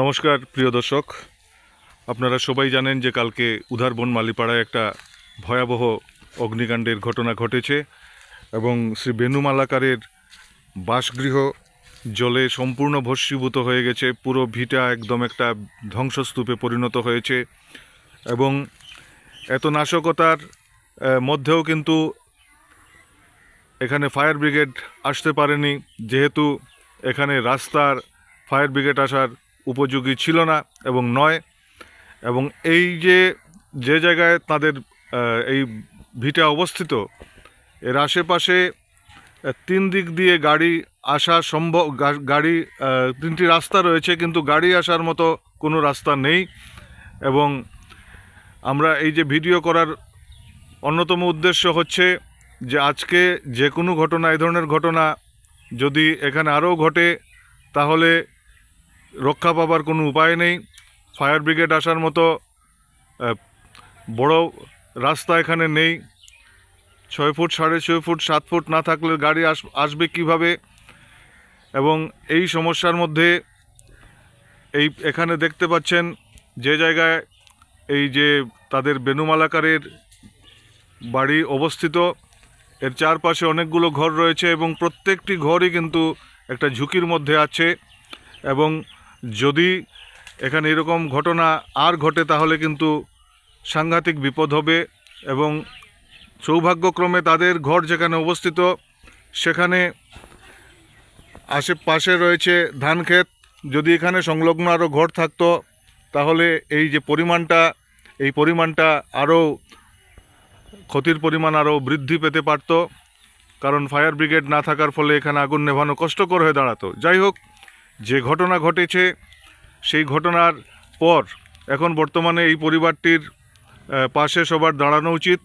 নমস্কার, প্রিয় দর্শক। আপনারা সবাই জানেন যে কালকে উধারবন মালিপাড়ায় একটা ভয়াবহ অগ্নিকাণ্ডের ঘটনা ঘটেছে এবং শ্রী বেনু মালাকারের বাসগৃহ জলে সম্পূর্ণ ভস্মীভূত হয়ে গেছে। পুরো ভিটা একদম একটা ধ্বংসস্তূপে পরিণত হয়েছে এবং এত নাশকতার মধ্যেও কিন্তু এখানে ফায়ার ব্রিগেড আসতে পারেনি। যেহেতু এখানে রাস্তার ফায়ার ব্রিগেড আসার উপযোগী ছিল না এবং নয়, এবং এই যে যে জায়গায় তাদের এই ভিটা অবস্থিত, এর আশেপাশে তিন দিক দিয়ে গাড়ি আসা সম্ভব গাড়ি তিনটি রাস্তা রয়েছে, কিন্তু গাড়ি আসার মতো কোনো রাস্তা নেই, এবং আমরা এই যে ভিডিও করার অন্যতম উদ্দেশ্য হচ্ছে যে আজকে যে কোনো ঘটনা, এই ধরনের ঘটনা যদি এখানে আরও ঘটে, তাহলে রক্ষা পাবার কোনো উপায় নেই। ফায়ার ব্রিগেড আসার মতো বড় রাস্তা এখানে নেই। ছয় ফুট, সাড়ে ছয় ফুট, সাত ফুট না থাকলে গাড়ি আস, আসবে কীভাবে? এবং এই সমস্যার মধ্যে এই, এখানে দেখতে পাচ্ছেন যে জায়গায় এই যে তাদের বেনুমালাকারের বাড়ি অবস্থিত। এর চারপাশে অনেকগুলো ঘর রয়েছে এবং প্রত্যেকটি ঘরই কিন্তু একটা ঝুঁকির মধ্যে আছে। এবং যদি এখানে এরকম ঘটনা আর ঘটে, তাহলে কিন্তু সাংঘাতিক বিপদ হবে এবং সৌভাগ্যক্রমে তাদের ঘর যেখানে অবস্থিত, সেখানে আশেপাশে রয়েছে ধান ক্ষেত। যদি এখানে সংলগ্ন আরও ঘর থাকতো, তাহলে এই যে পরিমাণটা, এই পরিমাণটা আরও ক্ষতির পরিমাণ আরও বৃদ্ধি পেতে পারত। কারণ ফায়ার ব্রিগেড না থাকার ফলে এখানে আগুন নেভানো কষ্টকর হয়ে দাঁড়াতো। যাই হোক যে ঘটনা ঘটেছে, সেই ঘটনার পর এখন বর্তমানে এই পরিবারটির পাশে সবার দাঁড়ানো উচিত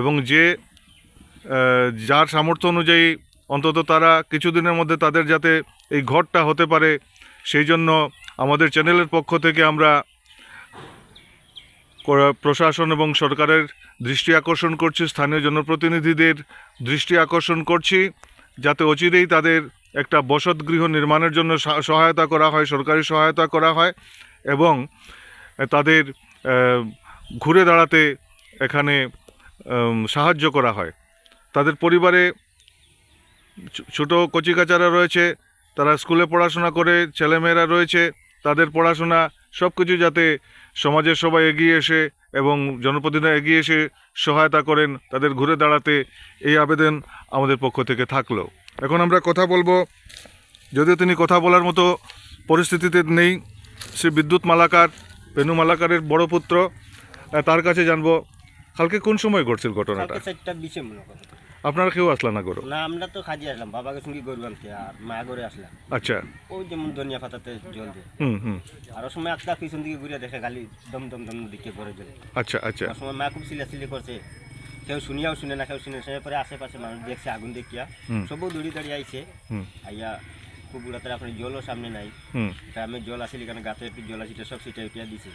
এবং যে যার সামর্থ্য অনুযায়ী অন্তত তারা কিছুদিনের মধ্যে তাদের যাতে এই ঘরটা হতে পারে, সেই জন্য আমাদের চ্যানেলের পক্ষ থেকে আমরা প্রশাসন এবং সরকারের দৃষ্টি আকর্ষণ করছি, স্থানীয় জনপ্রতিনিধিদের দৃষ্টি আকর্ষণ করছি, যাতে অচিরেই তাদের একটা বসতগৃহ নির্মাণের জন্য সহায়তা করা হয়, সরকারি সহায়তা করা হয় এবং তাদের ঘুরে দাঁড়াতে এখানে সাহায্য করা হয়। তাদের পরিবারে ছোটো কচিকাচারা রয়েছে, তারা স্কুলে পড়াশোনা করে, ছেলেমেয়েরা রয়েছে, তাদের পড়াশোনা সব কিছু যাতে সমাজের সবাই এগিয়ে এসে এবং জনপ্রতিনিধিরা এগিয়ে এসে সহায়তা করেন, তাদের ঘুরে দাঁড়াতে এই আবেদন আমাদের পক্ষ থেকে থাকল। এখন আমরা কথা বলব যদিও তিনি কথা বলার মতো পরিস্থিতিতে নেই শ্রী বিদ্যুৎ মালাকার পেনু মালাকারের বড় পুত্র তার কাছে জানব কালকে কোন সময় ঘটছিল ঘটনাটা? আপনারা কেউ আসলেন না গরু? না আমরা তো খাজি আসলাম বাবাকে সঙ্গে গরু আনতে আর মা করে আসলাম আচ্ছা। ওই যেমন ধনিয়া পাতাতে জল দিয়ে। হুম হুম। আর ওই সময় একটা পিছন দিকে ঘুরে দেখে খালি দম দম দম দিকে পরে জলে আচ্ছা আচ্ছা। ওই সময় মা খুব সিলাসিলি করছে কেউ শুনিয়াও শুনে না কেউ শুনে না পরে আশেপাশে মানুষ দেখছে আগুন দেখিয়া। সবও দড়ি দাঁড়িয়ে আইছে আইয়া খুব বুড়াতে এখন জলও সামনে নাই। গ্রামে জল আসলে কেন গাছে একটু জল আসিটা সব সিটা উঠিয়া দিছে।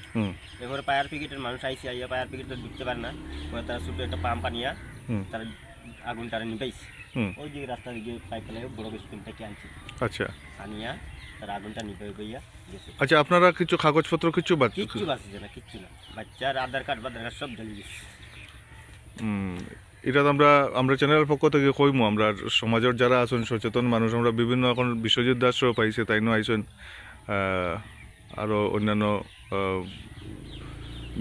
এরপরে পায়ার পিকেটের মানুষ আইছে আইয়া পায়ার পিকেট তো ঢুকতে পারে না। পরে তারা ছোটো একটা পাম্প আনিয়া তারা আগুন তারা নিবাইছে ওই দিকে রাস্তা দিকে পাইপ ফেলে বড় থেকে আনছি। আচ্ছা। আনিয়া তার আগুনটা নিবে গইয়া গেছে। আচ্ছা আপনারা কিছু কাগজপত্র কিছু বাদ কিচ্ছু বাঁচছে না কিচ্ছু না। বাচ্চার আধার কার্ড বাধার কার্ড সব ঢেলে গেছে এটা তো আমরা আমরা চ্যানেলের পক্ষ থেকে কইমু আমরা সমাজের যারা আছেন সচেতন মানুষ আমরা বিভিন্ন এখন বিশ্বজিৎ দাসও পাইছে তাইনও আইসেন আরও অন্যান্য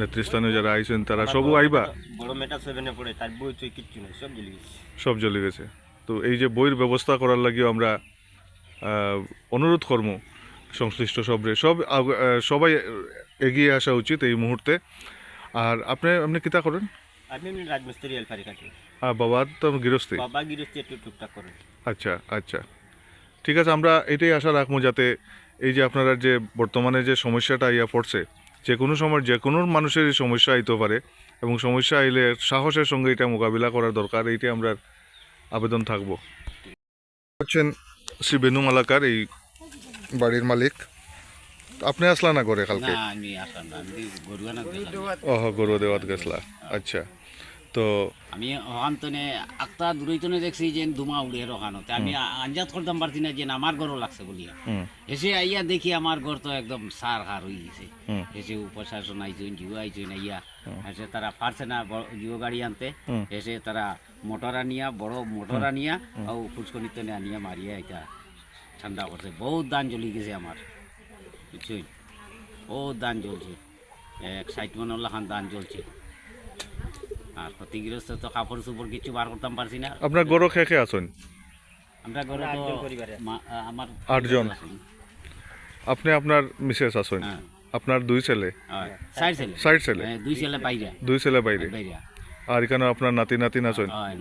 নেতৃস্থানীয় যারা আইসেন তারা সবও আইবা। বড় মেটা সেভেনে পড়ে তার বই চই কিচ্ছু নেই সব ঢেলে গেছে। সব জ্বলে গেছে। তো এই যে বইয়ের ব্যবস্থা করার লাগিও আমরা অনুরোধ করব সংশ্লিষ্ট সবরে। সব সবাই এগিয়ে আসা উচিত এই মুহূর্তে। আর আপনি আপনি কিতা করেন? আমি এমনি রাজমিস্ত্রি এলফারি কাটি। আর বাবা তো গৃহস্থী। বাবা গিরস্তি একটু টুকটাক করে। আচ্ছা আচ্ছা। ঠিক আছে আমরা এটাই আশা রাখব যাতে এই যে আপনারা যে বর্তমানে যে সমস্যাটা ইয়া পড়ছে যে কোনো সময় যে কোনো মানুষের এই সমস্যা আইতে পারে এবং সমস্যা আইলে সাহসের সঙ্গে এটা মোকাবিলা করার দরকার এইটাই আমরা আবেদন থাকব। হচ্ছেন শ্রী বেনু মালাকার এই বাড়ির মালিক। আপনি আসলা না করে কালকে? ওহ গরু দেওয়াত গেছলা। আচ্ছা। তো আমি ওখানতনে একটা দূরইতনে দেখছি যে ধুমা উড়ে ওখানো আমি আ- আন্দাজ করতাম পারছি না যে আমার ঘরও লাগছে বলিয়া। এসে আইয়া দেখি আমার ঘর তো একদম সার হার হয়ে গেছে। এসে উপশাসন আইছেন জিও আইছেন আইয়া এসে তারা পারছে না জিও গাড়ি আনতে। এসে তারা মোটর আনিয়া বড় মোটর আনিয়া আর ফুচকনিতে আনিয়া মারিয়া এটা ঠান্ডা করছে। বহুত দান জ্বলি গেছে আমার। বুঝছই বহুত দান জ্বলছে। এক ষাট মন লাখান দান জ্বলছে। আর ক্ষতিগ্রস্ত তো কাপড় চোপড় কিছু বার করতাম পারছি না। আপনার গরো খেয়ে খেয়ে আসুন আমরা তো আমার আটজন। আপনি আপনার মিসেস আসুন হ্যাঁ। আপনার দুই ছেলে? হয়। ছেলে। হ্যাঁ, দুই ছেলে বাইরে। দুই ছেলে বাইরে? আর এখানে আপনার নাতি নাতিন আছেন? হয়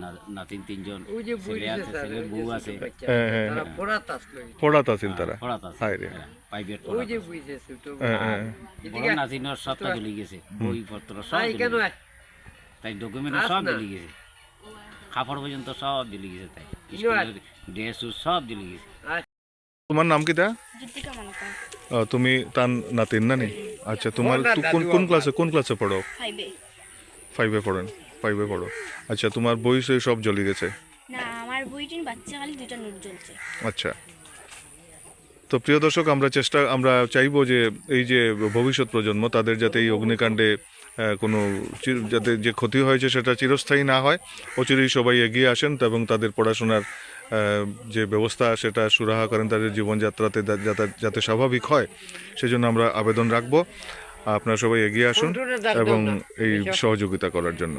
তিনজন। ছেলে আছে ছেলের বউ আছে। হ্যাঁ হ্যাঁ হ্যাঁ। পড়াত আছেন তারা? পড়াত আছে। হায়। প্রাইভেট হ্যাঁ হ্যাঁ। বড় নাতিনের সবটা চলে গেছে বই পত্র সব গেছে। তাই ডকুমেন্ট সব চলে গেছে। খাবার পর্যন্ত সব চলে গেছে তাই। ড্রেস সব চলে গেছে। তোমার নাম কি তা? তুমি তার নাতিন না নি? আচ্ছা তোমার কোন কোন ক্লাসে কোন ক্লাসে পড়ো? ফাইভে ফাইভে পড়েন ফাইভে পড়ো আচ্ছা তোমার বই সই সব জ্বলি গেছে? না আমার বইটির বাচ্চা খালি দুটা নোট জ্বলছে। আচ্ছা। তো প্রিয় দর্শক আমরা চেষ্টা আমরা চাইব যে এই যে ভবিষ্যৎ প্রজন্ম তাদের যাতে এই অগ্নিকাণ্ডে কোনো যাতে যে ক্ষতি হয়েছে সেটা চিরস্থায়ী না হয়। অচিরেই সবাই এগিয়ে আসেন এবং তাদের পড়াশোনার যে ব্যবস্থা সেটা সুরাহা করেন তাদের জীবনযাত্রাতে যা- যাতে যাতে স্বাভাবিক হয় সেজন্য আমরা আবেদন রাখব। আপনারা সবাই এগিয়ে আসুন এবং এই সহযোগিতা করার জন্য।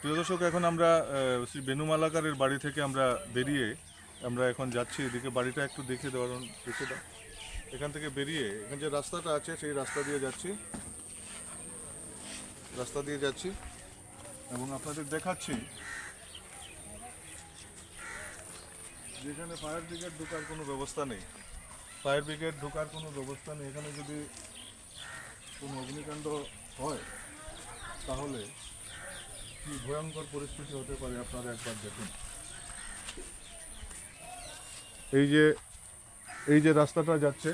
প্রিয় দর্শক এখন আমরা শ্রী বেনু মালাকারের বাড়ি থেকে আমরা বেরিয়ে আমরা এখন যাচ্ছি এদিকে, বাড়িটা একটু দেখে দেওয়ার দেখে দাও। এখান থেকে বেরিয়ে, এখানে যে রাস্তাটা আছে, সেই রাস্তা দিয়ে যাচ্ছি। রাস্তা দিয়ে যাচ্ছি। এবং আপনাদের দেখাচ্ছি, যেখানে ফায়ার ব্রিগেড ঢোকার কোনো ব্যবস্থা নেই। ফায়ার ব্রিগেড ঢোকার কোনো ব্যবস্থা নেই। এখানে যদি কোনো অগ্নিকাণ্ড হয়, তাহলে কি ভয়ঙ্কর পরিস্থিতি হতে পারে, আপনারা একবার দেখুন। এই যে এই যে রাস্তাটা যাচ্ছে,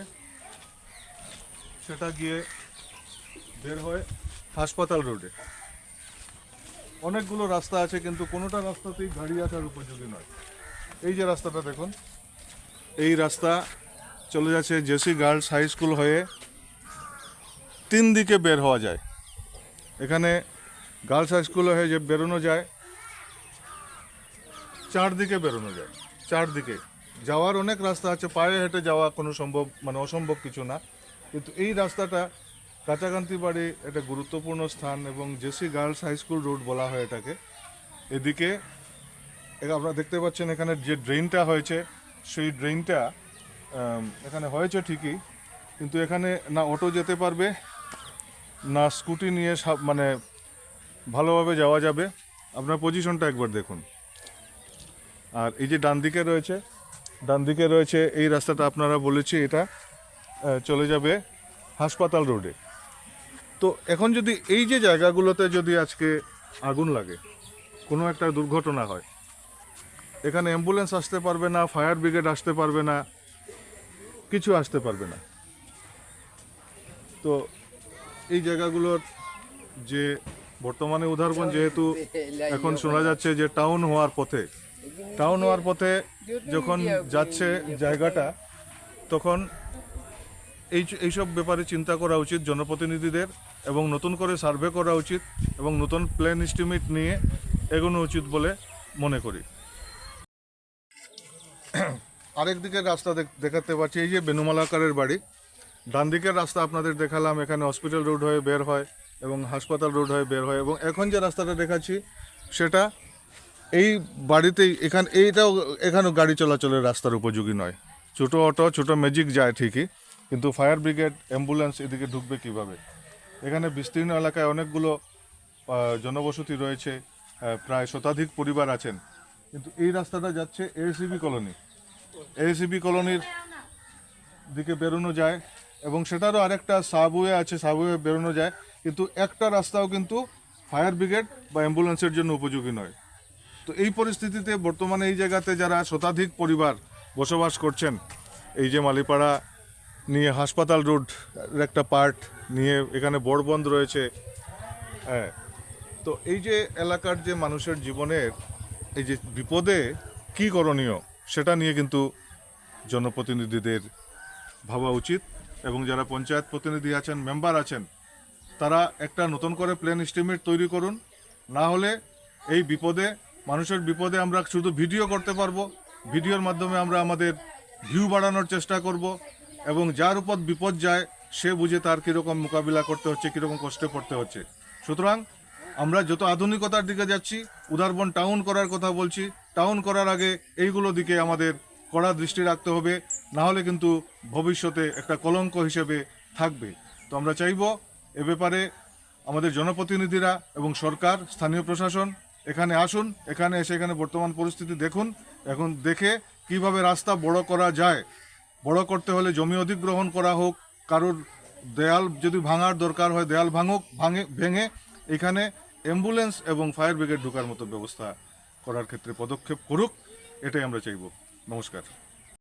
সেটা গিয়ে বের হয় হাসপাতাল রোডে। অনেকগুলো রাস্তা আছে, কিন্তু কোনোটা রাস্তাতেই গাড়ি আসার উপযোগী নয়। এই যে রাস্তাটা দেখুন, এই রাস্তা চলে যাচ্ছে জেসি গার্লস হাই স্কুল হয়ে তিন দিকে বের হওয়া যায়। এখানে গার্লস হাই স্কুল হয়ে যে বেরোনো যায়, চারদিকে বেরোনো যায়, চারদিকে। যাওয়ার অনেক রাস্তা আছে, পায়ে হেঁটে যাওয়া কোনো সম্ভব মানে অসম্ভব কিছু না। কিন্তু এই রাস্তাটা কাঁচাকান্তি বাড়ি একটা গুরুত্বপূর্ণ স্থান এবং JC girls high school road বলা হয় এটাকে। এদিকে আপনারা দেখতে পাচ্ছেন এখানে যে ড্রেনটা হয়েছে, সেই ড্রেনটা এখানে হয়েছে ঠিকই, কিন্তু এখানে না অটো যেতে পারবে, না স্কুটি নিয়ে মানে ভালোভাবে যাওয়া যাবে। আপনার পজিশনটা একবার দেখুন। আর এই যে ডান দিকে রয়েছে ডান দিকে রয়েছে এই রাস্তাটা, আপনারা বলেছি এটা চলে যাবে হাসপাতাল রোডে। তো এখন যদি এই যে জায়গাগুলোতে যদি আজকে আগুন লাগে, কোনো একটা দুর্ঘটনা হয়, এখানে অ্যাম্বুলেন্স আসতে পারবে না, ফায়ার ব্রিগেড আসতে পারবে না, কিছু আসতে পারবে না। তো এই জায়গাগুলোর যে বর্তমানে উদাহরণ যেহেতু এখন শোনা যাচ্ছে যে টাউন হওয়ার পথে টাউন হওয়ার পথে যখন যাচ্ছে জায়গাটা, তখন এই এইসব ব্যাপারে চিন্তা করা উচিত জনপ্রতিনিধিদের এবং নতুন করে সার্ভে করা উচিত এবং নতুন প্ল্যান এস্টিমেট নিয়ে এগোনো উচিত বলে মনে করি। আরেক দিকের রাস্তা দেখ- দেখাতে পাচ্ছি এই যে বেনুমালাকারের বাড়ি। ডান দিকের রাস্তা আপনাদের দেখালাম, এখানে হসপিটাল রোড হয়ে বের হয় এবং হাসপাতাল রোড হয়ে বের হয় এবং এখন যে রাস্তাটা দেখাচ্ছি, সেটা এই বাড়িতেই এখান, এইটাও এখানেও গাড়ি চলাচলের রাস্তার উপযোগী নয়। ছোটো অটো, ছোটো ম্যাজিক যায় ঠিকই, কিন্তু ফায়ার ব্রিগেড অ্যাম্বুলেন্স এদিকে ঢুকবে কীভাবে? এখানে বিস্তীর্ণ এলাকায় অনেকগুলো জনবসতি রয়েছে প্রায় শতাধিক পরিবার আছেন। কিন্তু এই রাস্তাটা যাচ্ছে এসিবি কলোনি। এসিবি কলোনির দিকে বেরোনো যায়, এবং সেটারও আরেকটা সাবওয়ে আছে সাবওয়ে বেরোনো যায়, কিন্তু একটা রাস্তাও কিন্তু ফায়ার ব্রিগেড বা অ্যাম্বুলেন্সের জন্য উপযোগী নয়। তো এই পরিস্থিতিতে বর্তমানে এই জায়গাতে যারা শতাধিক পরিবার বসবাস করছেন, এই যে মালিপাড়া নিয়ে হাসপাতাল রোড একটা পার্ট নিয়ে এখানে বড়বন্ধ রয়েছে হ্যাঁ। তো এই যে এলাকার যে মানুষের জীবনের এই যে বিপদে কি করণীয় সেটা নিয়ে কিন্তু জনপ্রতিনিধিদের ভাবা উচিত এবং যারা পঞ্চায়েত প্রতিনিধি আছেন মেম্বার আছেন, তারা একটা নতুন করে প্ল্যান এস্টিমেট তৈরি করুন। না হলে এই বিপদে মানুষের বিপদে আমরা শুধু ভিডিও করতে পারব, ভিডিওর মাধ্যমে আমরা আমাদের ভিউ বাড়ানোর চেষ্টা করব এবং যার উপর বিপদ যায়, সে বুঝে তার কীরকম মোকাবিলা করতে হচ্ছে, কীরকম কষ্টে পড়তে হচ্ছে। সুতরাং আমরা যত আধুনিকতার দিকে যাচ্ছি, উদারবন টাউন করার কথা বলছি, টাউন করার আগে এইগুলো দিকে আমাদের কড়া দৃষ্টি রাখতে হবে, না হলে কিন্তু ভবিষ্যতে একটা কলঙ্ক হিসেবে থাকবে। তো আমরা চাইব এ ব্যাপারে আমাদের জনপ্রতিনিধিরা এবং সরকার, স্থানীয় প্রশাসন এখানে আসুন, এখানে এসে এখানে বর্তমান পরিস্থিতি দেখুন। এখন দেখে কীভাবে রাস্তা বড় করা যায়। বড় করতে হলে জমি অধিগ্রহণ করা হোক, কারোর দেয়াল যদি ভাঙার দরকার হয় দেয়াল ভাঙুক, ভাঙে, ভেঙে, এখানে অ্যাম্বুলেন্স এবং ফায়ার ব্রিগেড ঢোকার মতো ব্যবস্থা করার ক্ষেত্রে পদক্ষেপ করুক, এটাই আমরা চাইব। নমস্কার।